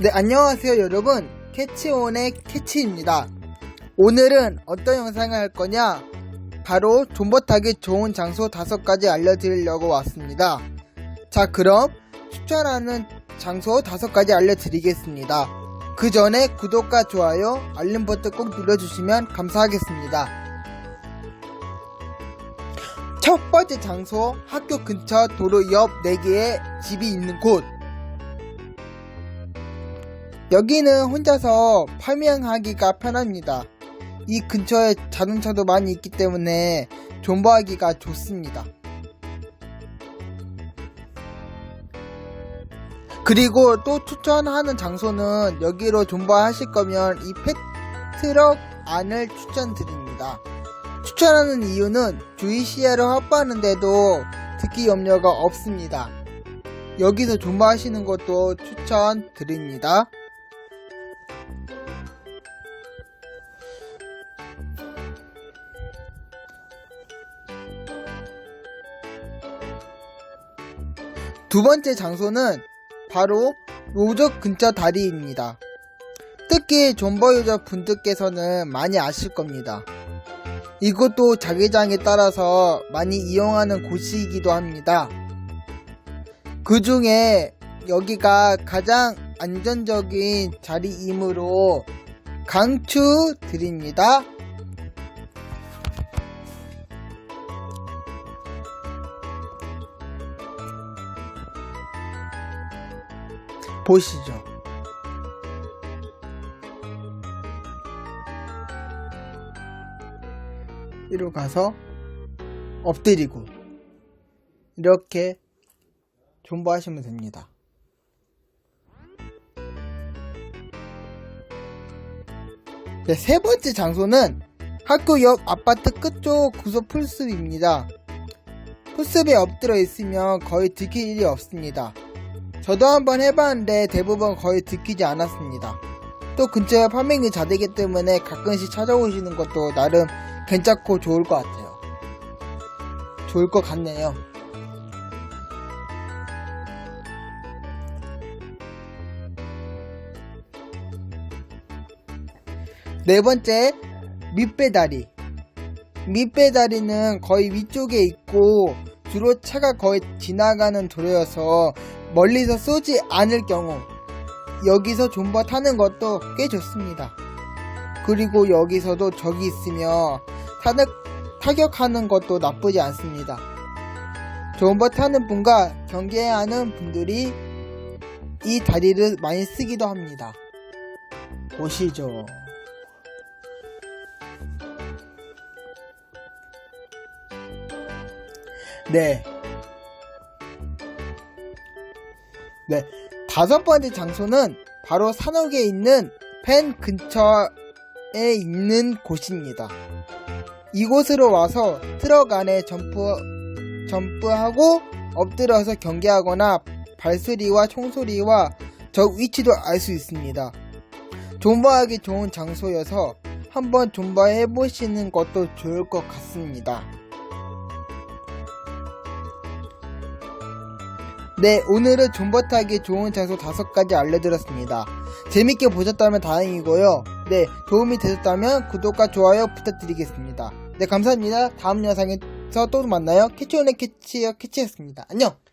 네, 안녕하세요, 여러분. 캐치온의 캐치입니다. 오늘은 어떤 영상을 할 거냐? 바로 존버 타기 좋은 장소 다섯 가지 알려드리려고 왔습니다. 자, 그럼 추천하는 장소 다섯 가지 알려드리겠습니다. 그 전에 구독과 좋아요, 알림 버튼 꼭 눌러주시면 감사하겠습니다. 첫 번째 장소, 학교 근처 도로 옆 4개의 집이 있는 곳. 여기는 혼자서 파밍하기가 편합니다. 이 근처에 자동차도 많이 있기 때문에 존버하기가 좋습니다. 그리고 또 추천하는 장소는 여기로 존버하실 거면 이 페트럭 안을 추천드립니다. 추천하는 이유는 주의 시야를 확보하는데도 듣기 염려가 없습니다. 여기서 존버하시는 것도 추천드립니다. 두 번째 장소는 바로 로적 근처 다리입니다. 특히 존버 유저 분들께서는 많이 아실 겁니다. 이곳도 자기장에 따라서 많이 이용하는 곳이기도 합니다. 그 중에 여기가 가장 안전적인 자리이므로 강추 드립니다. 보시죠. 이리로 가서 엎드리고 이렇게 존버하시면 됩니다. 네, 세 번째 장소는 학교 옆 아파트 끝쪽 구석 풀숲입니다. 풀숲에 엎드려 있으면 거의 들킬 일이 없습니다. 저도 한번 해봤는데 대부분 거의 들키지 않았습니다. 또 근처에 파밍이 잘 되기 때문에 가끔씩 찾아오시는 것도 나름 괜찮고 좋을 것 같아요. 좋을 것 같네요. 네 번째, 밑배다리. 밑배다리는 거의 위쪽에 있고 주로 차가 거의 지나가는 도로여서 멀리서 쏘지 않을 경우 여기서 존버 타는 것도 꽤 좋습니다. 그리고 여기서도 적이 있으며 타격, 타격하는 것도 나쁘지 않습니다. 존버 타는 분과 경계해야 하는 분들이 이 다리를 많이 쓰기도 합니다. 보시죠. 네. 네. 다섯 번째 장소는 바로 산옥에 있는 펜 근처에 있는 곳입니다. 이곳으로 와서 트럭 안에 점프, 점프하고 엎드려서 경계하거나 발소리와 총소리와 적 위치도 알 수 있습니다. 존버하기 좋은 장소여서 한번 존버해 보시는 것도 좋을 것 같습니다. 네, 오늘은 존버 타기 좋은 장소 다섯 가지 알려드렸습니다. 재밌게 보셨다면 다행이고요. 네, 도움이 되셨다면 구독과 좋아요 부탁드리겠습니다. 네, 감사합니다. 다음 영상에서 또 만나요. 캐치온의 캐치어 캐치였습니다. 안녕!